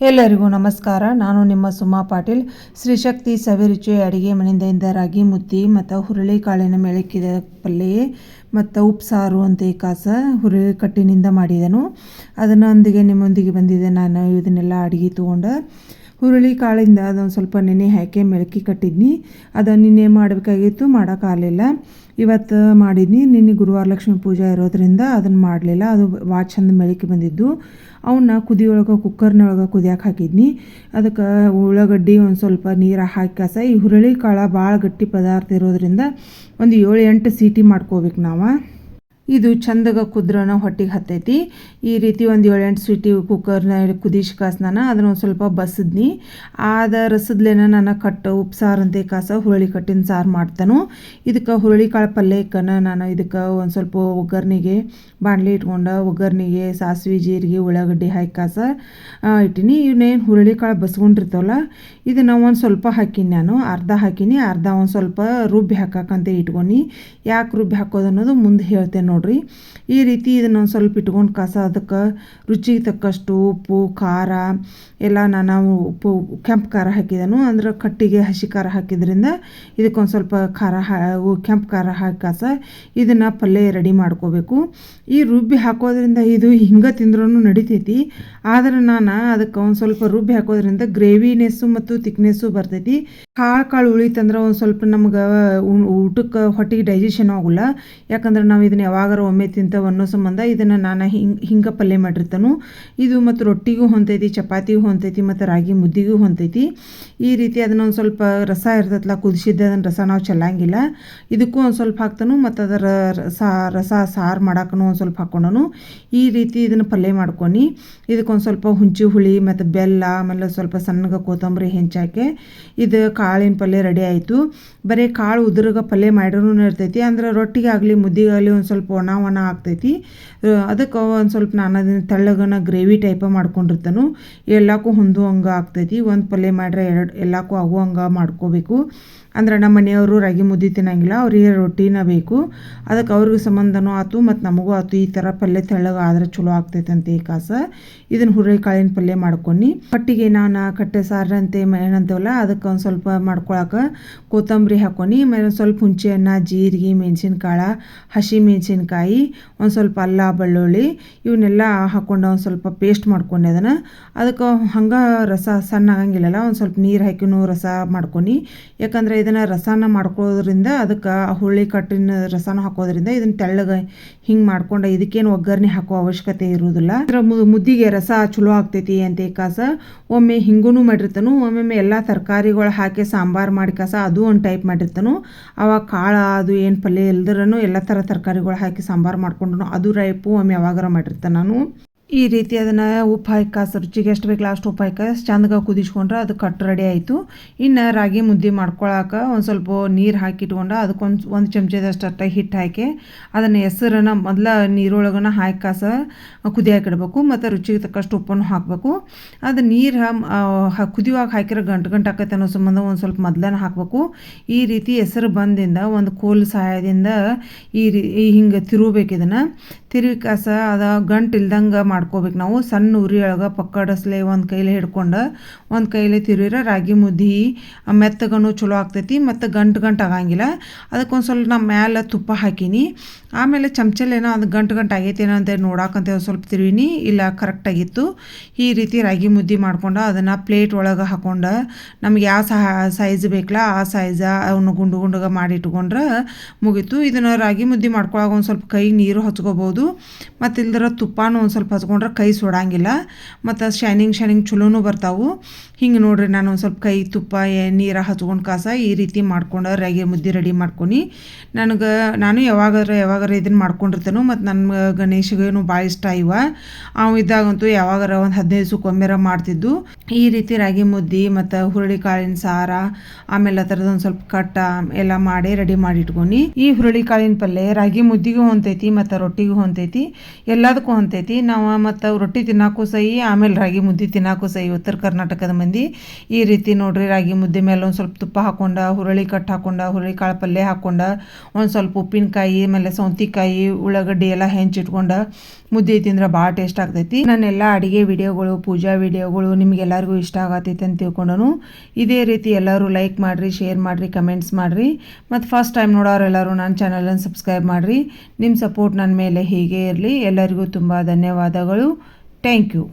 ಎಲ್ಲರಿಗೂ ನಮಸ್ಕಾರ. ನಾನು ನಿಮ್ಮ ಸುಮಾ ಪಾಟೀಲ್. ಶ್ರೀಶಕ್ತಿ ಸವಿರುಚಿ ಅಡುಗೆ ಮನೆಯಿಂದ ರಾಗಿ ಮುದ್ದೆ ಮತ್ತು ಹುರುಳಿ ಕಾಳಿನ ಮೆಳಕಿದ ಪಲ್ಯ ಮತ್ತು ಉಪ್ಸಾರು ಅಂತ ಈ ಕಾಸ ಹುರುಳಿ ಕಟ್ಟಿನಿಂದ ಮಾಡಿದೆನು. ಅದನ್ನೊಂದಿಗೆ ನಿಮ್ಮೊಂದಿಗೆ ಬಂದಿದ್ದೆ ನಾನು ಇದನ್ನೆಲ್ಲ ಅಡುಗೆ ತೊಗೊಂಡು ಹುರುಳಿ ಕಾಳಿಂದ ಅದೊಂದು ಸ್ವಲ್ಪ ನೆನೆ ಹಾಕಿ ಮೆಳಕಿ ಕಟ್ಟಿದ್ನಿ. ಅದನ್ನು ನಿನ್ನೆ ಮಾಡಬೇಕಾಗಿತ್ತು ಮಾಡೋಕ್ಕಾಗಲಿಲ್ಲ ಇವತ್ತು ಮಾಡಿದ್ನಿ. ನಿನ್ನೆ ಗುರುವಾರ ಲಕ್ಷ್ಮಿ ಪೂಜೆ ಇರೋದ್ರಿಂದ ಅದನ್ನು ಮಾಡಲಿಲ್ಲ. ಅದು ಭಾಳ ಚಂದ ಮೆಳಕಿ ಬಂದಿದ್ದು. ಅವನ್ನ ಕುದಿಯೊಳಗೆ ಕುಕ್ಕರ್ನೊಳಗೆ ಕುದಿಯಕ್ಕೆ ಹಾಕಿದ್ನಿ. ಅದಕ್ಕೆ ಉಳ್ಳಾಗಡ್ಡಿ ಒಂದು ಸ್ವಲ್ಪ ನೀರು ಹಾಕಿ ಕಸ. ಈ ಹುರುಳಿ ಕಾಳು ಭಾಳ ಗಟ್ಟಿ ಪದಾರ್ಥ ಇರೋದ್ರಿಂದ ಒಂದು ಏಳು ಎಂಟು ಸೀಟಿ ಮಾಡ್ಕೋಬೇಕು ನಾವು. ಇದು ಚಂದಗ ಕುದ್ರನ ಹೊಟ್ಟಿಗೆ ಹತ್ತೈತಿ. ಈ ರೀತಿ ಒಂದು ಏಳೆಂಟು ಸ್ವೀಟಿ ಕುಕ್ಕರ್ನ ಕುದಿಸಿ ನಾನು ಅದನ್ನ ಒಂದು ಸ್ವಲ್ಪ ಬಸದ್ನಿ. ಆದ ರಸದ್ಲೇನ ನಾನು ಕಟ್ಟು ಉಪ್ಸಾರು ಅಂತ ಕಾಸ ಹುರುಳಿ ಕಟ್ಟಿನ ಸಾರು ಮಾಡ್ತಾನು. ಇದಕ್ಕೆ ಹುರುಳಿ ಕಾಳು ಪಲ್ಯಕ್ಕನ ನಾನು ಇದಕ್ಕೆ ಒಂದು ಸ್ವಲ್ಪ ಒಗ್ಗರ್ನಿಗೆ ಬಾಣಲಿ ಇಟ್ಕೊಂಡು ಒಗ್ಗರ್ಣಿಗೆ ಸಾಸಿವೆ, ಜೀರಿಗೆ, ಉಳ್ಳಾಗಡ್ಡಿ ಹಾಕಿ ಕಾಸ ಇಟ್ಟಿನಿ. ಇವನ್ನೇನು ಹುರುಳಿ ಕಾಳು ಬಸ್ಕೊಂಡಿರ್ತಾವಲ್ಲ ಇದನ್ನು ಒಂದು ಸ್ವಲ್ಪ ಹಾಕೀನಿ ನಾನು. ಅರ್ಧ ಹಾಕೀನಿ, ಅರ್ಧ ಒಂದು ಸ್ವಲ್ಪ ರುಬ್ಬಿ ಹಾಕಕ್ಕಂತ ಇಟ್ಕೊನಿ ಯಾಕೆ ರುಬ್ಬಿ ಹಾಕೋದು ಅನ್ನೋದು ಮುಂದೆ ಹೇಳ್ತೇನೆ ನೋಡ್ರಿ. ಈ ರೀತಿ ಇದನ್ನು ಒಂದು ಸ್ವಲ್ಪ ಇಟ್ಕೊಂಡು ಕಸ ಅದಕ್ಕೆ ರುಚಿಗೆ ತಕ್ಕಷ್ಟು ಉಪ್ಪು, ಖಾರ ಎಲ್ಲ ನಾನು ಉಪ್ಪು, ಕೆಂಪು ಖಾರ ಹಾಕಿದನು ಅಂದ್ರೆ ಕಟ್ಟಿಗೆ ಹಸಿ ಖಾರ ಹಾಕಿದ್ರಿಂದ ಇದಕ್ಕೊಂದು ಸ್ವಲ್ಪ ಖಾರ ಹಾ ಕೆಂಪು ಖಾರ ಹಾಕಿ ಕಸ ಇದನ್ನು ಪಲ್ಯ ರೆಡಿ ಮಾಡ್ಕೋಬೇಕು. ಈ ರುಬ್ಬಿ ಹಾಕೋದ್ರಿಂದ ಇದು ಹಿಂಗೆ ತಿಂದ್ರೂ ನಡಿತೈತಿ. ಆದರೆ ನಾನು ಅದಕ್ಕೆ ಒಂದು ಸ್ವಲ್ಪ ರುಬ್ಬಿ ಹಾಕೋದ್ರಿಂದ ಗ್ರೇವಿನೆಸ್ಸು ಮತ್ತು ತಿಕ್ನೆಸ್ಸು ಬರ್ತೈತಿ. ಕಾಳು ಕಾಳು ಉಳಿತಂದ್ರೆ ಒಂದು ಸ್ವಲ್ಪ ನಮ್ಗೆ ಊಟಕ್ಕೆ ಹೊಟ್ಟೆಗೆ ಡೈಜೆಷನ್ ಆಗೋಲ್ಲ. ಯಾಕಂದ್ರೆ ನಾವು ಇದನ್ನ ಯಾವಾಗಾರ ಒಮ್ಮೆ ತಿಂತೇವೆ ಅನ್ನೋ ಸಂಬಂಧ ಇದನ್ನು ನಾನು ಹಿಂಗೆ ಹಿಂಗೆ ಪಲ್ಯ ಮಾಡಿರ್ತಾನು. ಇದು ಮತ್ತು ರೊಟ್ಟಿಗೂ ಹೊಂತೈತಿ, ಚಪಾತಿಗೂ ಹೊಂತೈತಿ, ಮತ್ತು ರಾಗಿ ಮುದ್ದಿಗೂ ಹೊಂತೈತಿ. ಈ ರೀತಿ ಅದನ್ನ ಒಂದು ಸ್ವಲ್ಪ ರಸ ಇರ್ತೈತಲ್ಲ ಕುದಿಸಿದ್ದೆ ಅದನ್ನ ರಸ ನಾವು ಚೆಲ್ಲಂಗಿಲ್ಲ. ಇದಕ್ಕೂ ಒಂದು ಸ್ವಲ್ಪ ಹಾಕ್ತಾನು, ಮತ್ತು ಅದರ ರಸ ರಸ ಸಾರು ಮಾಡಾಕನು ಒಂದು ಸ್ವಲ್ಪ ಹಾಕ್ಕೊಂಡನು ಈ ರೀತಿ ಇದನ್ನು ಪಲ್ಯ ಮಾಡ್ಕೊನಿ. ಇದಕ್ಕೊಂದು ಸ್ವಲ್ಪ ಹುಂಚಿ ಹುಳಿ, ಮತ್ತು ಬೆಲ್ಲ, ಆಮೇಲೆ ಸ್ವಲ್ಪ ಸಣ್ಣಗೆ ಕೊತ್ತಂಬರಿ ಹೆಂಚಾಕೆ ಇದು ಕಾಳಿನ ಪಲ್ಯ ರೆಡಿ ಆಯಿತು. ಬರೀ ಕಾಳು ಉದುರ್ಗ ಪಲ್ಯ ಮಾಡಿರೂ ಇರ್ತೈತಿ. ಅಂದ್ರೆ ರೊಟ್ಟಿಗೆ ಆಗಲಿ ಮುದ್ದಿಗೆ ಆಗಲಿ ಒಂದು ಸ್ವಲ್ಪ ಒಣ ಒಣ ಆಗ್ತೈತಿ. ಅದಕ್ಕೆ ಒಂದು ಸ್ವಲ್ಪ ನಾನು ಅದನ್ನು ತೆಳ್ಳಗನ ಗ್ರೇವಿ ಟೈಪ ಮಾಡ್ಕೊಂಡಿರ್ತಾನು. ಎಲ್ಲಕ್ಕೂ ಹೊಂದುವಂಗೆ ಆಗ್ತೈತಿ. ಒಂದು ಪಲ್ಯ ಮಾಡ್ರೆ ಎರಡು ಎಲ್ಲಕ್ಕೂ ಆಗುವಂಗೆ ಮಾಡ್ಕೋಬೇಕು. ಅಂದ್ರೆ ನಮ್ಮ ಮನೆಯವರು ರಾಗಿ ಮುದ್ದೆ ತಿನ್ನಂಗಿಲ್ಲ ಅವ್ರಿಗೆ ರೊಟ್ಟಿನ ಬೇಕು. ಅದಕ್ಕೆ ಅವ್ರಿಗೆ ಸಂಬಂಧನೂ ಆಯ್ತು ಮತ್ತು ನಮಗೂ ಆಯ್ತು ಈ ಥರ ಪಲ್ಯ ತೆಳ್ಳಗೆ ಆದ್ರೆ ಚಲೋ ಆಗ್ತೈತೆ ಅಂತ ಈ ಕಾಸ ಇದನ್ನು ಹುರಳಿಕಾಳಿನ ಪಲ್ಯ ಮಾಡ್ಕೊಂಡು. ಪಟ್ಟಿಗೆ ನಾನು ಕಟ್ಟೆ ಸಾರು ಅಂತ ಏನಂತೇವಲ್ಲ ಅದಕ್ಕೆ ಒಂದು ಸ್ವಲ್ಪ ಮಾಡ್ಕೊಳಕ್ಕೆ ಕೊತ್ತಂಬರಿ ಹಾಕೊಂಡು. ಮೇಲೆ ಸ್ವಲ್ಪ ಹಣ್ಣು ಜೀರಿಗೆ, ಮೆಣಸಿನ್ಕಾಳು, ಹಸಿ ಮೆಣಸಿನ್ಕಾಯಿ, ಒಂದು ಸ್ವಲ್ಪ ಅಲ್ಲ, ಬೆಳ್ಳುಳ್ಳಿ ಇವನ್ನೆಲ್ಲ ಹಾಕ್ಕೊಂಡು ಒಂದು ಸ್ವಲ್ಪ ಪೇಸ್ಟ್ ಮಾಡ್ಕೊಂಡೆ ಅದನ್ನು. ಅದಕ್ಕೆ ಹಂಗೆ ರಸ ಸಣ್ಣ ಆಗಂಗಿಲ್ಲಲ್ಲ ಒಂದು ಸ್ವಲ್ಪ ನೀರು ಹಾಕಿನೂ ರಸ ಮಾಡ್ಕೊಂಡು. ಯಾಕಂದರೆ ಇದನ್ನು ರಸನ ಮಾಡ್ಕೊಳ್ಳೋದ್ರಿಂದ ಅದಕ್ಕೆ ಹುಳಿ ಕಟ್ಟಿನ ರಸನ ಹಾಕೋದ್ರಿಂದ ಇದನ್ನು ತೆಳ್ಳಗೆ ಹಿಂಗೆ ಮಾಡ್ಕೊಂಡು ಇದಕ್ಕೇನು ಒಗ್ಗರಣೆ ಹಾಕೋ ಅವಶ್ಯಕತೆ ಇರುವುದಿಲ್ಲ ಅದರ ಮುದ್ದಿಗೆ ರಸ ಚಲೋ ಆಗ್ತೈತಿ ಅಂತ ಕಾಸ. ಒಮ್ಮೆ ಹಿಂಗೂ ಮಾಡಿರ್ತಾನು, ಒಮ್ಮೊಮ್ಮೆ ಎಲ್ಲ ತರಕಾರಿಗಳು ಹಾಕಿ ಸಾಂಬಾರು ಮಾಡಿ ಕಾಸ, ಅದು ಒಂದು ಟೈಪ್ ಮಾಡಿರ್ತಾನು. ಅವಾಗ ಕಾಳು, ಅದು ಏನು ಪಲ್ಯ ಇಲ್ದ್ರೂ ಎಲ್ಲ ಥರ ತರಕಾರಿಗಳು ಹಾಕಿ ಸಾಂಬಾರು ಮಾಡ್ಕೊಂಡು ಅದು ಟೈಪು ಒಮ್ಮೆ ಯಾವಾಗಾರ ಮಾಡಿರ್ತಾನೆ ನಾನು. ಈ ರೀತಿ ಅದನ್ನು ಉಪ್ಪು ಹಾಕಿ ರುಚಿಗೆ ಎಷ್ಟು ಬೇಕು ಲಾಸ್ಟ್ ಉಪ್ಪು ಹಾಕಿ ಚಂದಗ ಕುದಿಸ್ಕೊಂಡ್ರೆ ಅದು ಕಟ್ ರೆಡಿ ಆಯಿತು. ಇನ್ನು ರಾಗಿ ಮುದ್ದೆ ಮಾಡ್ಕೊಳಕ್ಕೆ ಒಂದು ಸ್ವಲ್ಪ ನೀರು ಹಾಕಿ ಇಟ್ಕೊಂಡು ಅದಕ್ಕೊಂದು ಒಂದು ಚಮಚದಷ್ಟು ಅಟ್ಟ ಹಿಟ್ಟು ಹಾಕಿ ಅದನ್ನು ಹೆಸರನ್ನ ಮೊದಲ ನೀರೊಳಗನ ಹಾಕಿ ಕಾಸ ಕುದಿಯಾಕಿಡ್ಬೇಕು ಮತ್ತು ರುಚಿಗೆ ತಕ್ಕಷ್ಟು ಉಪ್ಪನ್ನು ಹಾಕಬೇಕು. ಅದು ನೀರು ಕುದಿಯುವಾಗ ಹಾಕಿರೋ ಗಂಟು ಗಂಟು ಆಕೈತೆ ಅನ್ನೋ ಸಂಬಂಧ ಒಂದು ಸ್ವಲ್ಪ ಮೊದಲನ ಹಾಕಬೇಕು. ಈ ರೀತಿ ಹೆಸರು ಬಂದಿಂದ ಒಂದು ಕೋಲ್ ಸಹಾಯದಿಂದ ಈ ರೀ ಹಿಂಗೆ ತಿರುಗಬೇಕು ಇದನ್ನು. ತಿರುವಿ ಕಾಸ ಅದ ಗಂಟು ಇಲ್ದಂಗೆ ಮಾಡ್ಕೋಬೇಕು ನಾವು. ಸಣ್ಣ ಉರಿ ಒಳಗೆ ಪಕ್ಕಡಸ್ಲೆ ಒಂದು ಕೈಲಿ ಹಿಡ್ಕೊಂಡು, ಒಂದು ಕೈಲಿ ತಿರುವಿರ ರಾಗಿ ಮುದ್ದೆ ಮೆತ್ತಗನು ಚಲೋ ಆಗ್ತೈತಿ, ಮತ್ತು ಗಂಟು ಗಂಟು ಆಗಂಗಿಲ್ಲ. ಅದಕ್ಕೆ ಒಂದು ಸ್ವಲ್ಪ ನಾ ಮ್ಯಾಲೆ ತುಪ್ಪ ಹಾಕೀನಿ. ಆಮೇಲೆ ಚಮಚಲ್ಲೇನೋ ಅದು ಗಂಟು ಗಂಟು ಆಗೈತೇನೋ ಅಂತ ನೋಡಾಕಂತ ಒಂದು ಸ್ವಲ್ಪ ತಿರುವಿನಿ. ಇಲ್ಲ ಕರೆಕ್ಟಾಗಿತ್ತು ಈ ರೀತಿ ರಾಗಿ ಮುದ್ದೆ ಮಾಡ್ಕೊಂಡು, ಅದನ್ನು ಪ್ಲೇಟ್ ಒಳಗೆ ಹಾಕೊಂಡು, ನಮ್ಗೆ ಯಾವ ಸಹ, ಸೈಜ್ ಬೇಕಲ್ಲ ಆ ಸೈಜ ಅವನು ಗುಂಡು ಗುಂಡುಗ ಮಾಡಿ ಇಟ್ಕೊಂಡ್ರೆ ಮುಗೀತು. ಇದನ್ನು ರಾಗಿ ಮುದ್ದೆ ಮಾಡ್ಕೊಳಾಗ ಒಂದು ಸ್ವಲ್ಪ ಕೈ ನೀರು ಹಚ್ಕೋಬೋದು. ಮತ್ತು ಇಲ್ದರ ತುಪ್ಪನೂ ಒಂದು ಸ್ವಲ್ಪ ಹಚ್ಕೊಂಡ್ರೆ ಕೈ ಸುಡಂಗಿಲ್ಲ. ಮತ್ತು ಶೈನಿಂಗ್ ಶೈನಿಂಗ್ ಚಲೋನು ಬರ್ತಾವು. ಹಿಂಗೆ ನೋಡ್ರಿ ನಾನು ಒಂದು ಸ್ವಲ್ಪ ಕೈ, ತುಪ್ಪ ನೀರು ಹಚ್ಕೊಂಡು ಕಾಸ ಈ ರೀತಿ ಮಾಡ್ಕೊಂಡು ರಾಗಿ ಮುದ್ದೆ ರೆಡಿ ಮಾಡ್ಕೊನಿ. ನನಗೆ ನಾನು ಯಾವಾಗಾರ ಯಾವಾಗಾರ ಇದನ್ನು ಮಾಡ್ಕೊಂಡಿರ್ತೇನೆ ಮತ್ತು ನನ್ನ ಗಣೇಶಗೇನು ಭಾಳ ಇಷ್ಟ ಇವ. ಅವ ಇದ್ದಾಗಂತೂ ಯಾವಾಗಾರ ಒಂದು ಹದಿನೈದು ದಿವ್ಸಕ್ಕೊಮ್ಮೆರ ಮಾಡ್ತಿದ್ದು. ಈ ರೀತಿ ರಾಗಿ ಮುದ್ದೆ ಮತ್ತು ಹುರುಳಿ ಕಾಳಿನ ಸಾರ, ಆಮೇಲೆ ಆ ಒಂದು ಸ್ವಲ್ಪ ಕಟ್ಟ ಎಲ್ಲ ಮಾಡಿ ರೆಡಿ ಮಾಡಿ ಇಟ್ಕೊನಿ ಈ ಹುರುಳಿ ಕಾಳಿನ ಪಲ್ಯ ರಾಗಿ ಮುದ್ದೆಗೂ ಹೊಂತೈತಿ ಮತ್ತು ರೊಟ್ಟಿಗೂ ಹೊಂತೈತಿ ಎಲ್ಲದಕ್ಕೂ ಅಂತೈತಿ. ನಾವು ಮತ್ತು ರೊಟ್ಟಿ ತಿನ್ನಕ್ಕೂ ಸಹಿ ಆಮೇಲೆ ರಾಗಿ ಮುದ್ದೆ ತಿನ್ನೋಕ್ಕೂ ಸಹಿ ಉತ್ತರ ಕರ್ನಾಟಕದ ಮಂದಿ ಈ ರೀತಿ ನೋಡ್ರಿ, ರಾಗಿ ಮುದ್ದೆ ಮೇಲೆ ಒಂದು ಸ್ವಲ್ಪ ತುಪ್ಪ ಹಾಕೊಂಡ, ಹುರುಳಿ ಕಟ್ಟು ಹಾಕೊಂಡ, ಹುರುಳಿ ಕಾಳು ಪಲ್ಯ ಹಾಕೊಂಡ, ಒಂದು ಸ್ವಲ್ಪ ಉಪ್ಪಿನಕಾಯಿ, ಆಮೇಲೆ ಸೌಂತಿಕಾಯಿ, ಉಳ್ಳಾಗಡ್ಡಿ ಎಲ್ಲ ಹೆಂಚಿಟ್ಕೊಂಡು ಮುದ್ದೆ ತಿಂದ್ರೆ ಭಾಳ ಟೇಸ್ಟ್ ಆಗ್ತೈತಿ. ನನ್ನೆಲ್ಲ ಅಡುಗೆ ವಿಡಿಯೋಗಳು, ಪೂಜಾ ವಿಡಿಯೋಗಳು ನಿಮಗೆಲ್ಲರಿಗೂ ಇಷ್ಟ ಆಗತ್ತೈತೆ ಅಂತ ತಿಳ್ಕೊಂಡನು. ಇದೇ ರೀತಿ ಎಲ್ಲರೂ ಲೈಕ್ ಮಾಡಿರಿ ಶೇರ್ ಮಾಡಿರಿ ಕಮೆಂಟ್ಸ್ ಮಾಡಿರಿ. ಮತ್ತು ಫಸ್ಟ್ ಟೈಮ್ ನೋಡೋರೆಲ್ಲರೂ ನನ್ನ ಚಾನಲನ್ನು ಸಬ್ಸ್ಕ್ರೈಬ್ ಮಾಡಿರಿ. ನಿಮ್ಮ ಸಪೋರ್ಟ್ ನನ್ನ ಮೇಲೆ ಹೀಗೆ ಇರಲಿ. ಎಲ್ಲರಿಗೂ ತುಂಬ ಧನ್ಯವಾದಗಳು. Thank you